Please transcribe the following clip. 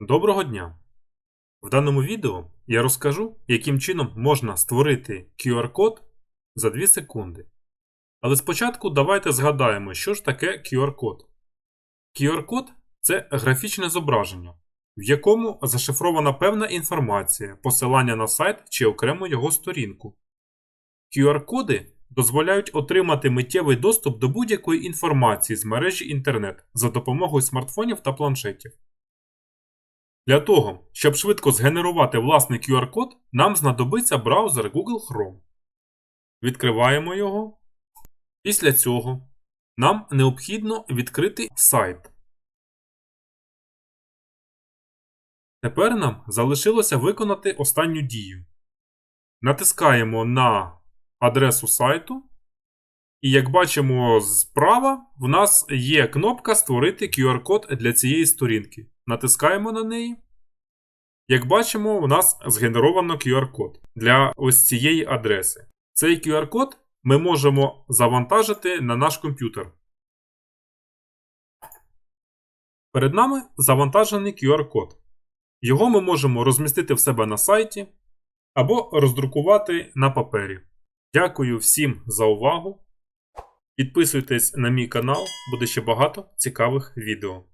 Доброго дня! В даному відео я розкажу, яким чином можна створити QR-код за 2 секунди. Але спочатку давайте згадаємо, що ж таке QR-код. QR-код це графічне зображення, в якому зашифрована певна інформація, посилання на сайт чи окремо його сторінку. QR-коди дозволяють отримати миттєвий доступ до будь-якої інформації з мережі інтернет за допомогою смартфонів та планшетів. Для того, щоб швидко згенерувати власний QR-код, нам знадобиться браузер Google Chrome. Відкриваємо його. Після цього нам необхідно відкрити сайт. Тепер нам залишилося виконати останню дію. Натискаємо на адресу сайту. І як бачимо справа, в нас є кнопка Створити QR-код для цієї сторінки. Натискаємо на неї. Як бачимо, у нас згенеровано QR-код для ось цієї адреси. Цей QR-код ми можемо завантажити на наш комп'ютер. Перед нами завантажений QR-код. Його ми можемо розмістити в себе на сайті або роздрукувати на папері. Дякую всім за увагу. Підписуйтесь на мій канал, буде ще багато цікавих відео.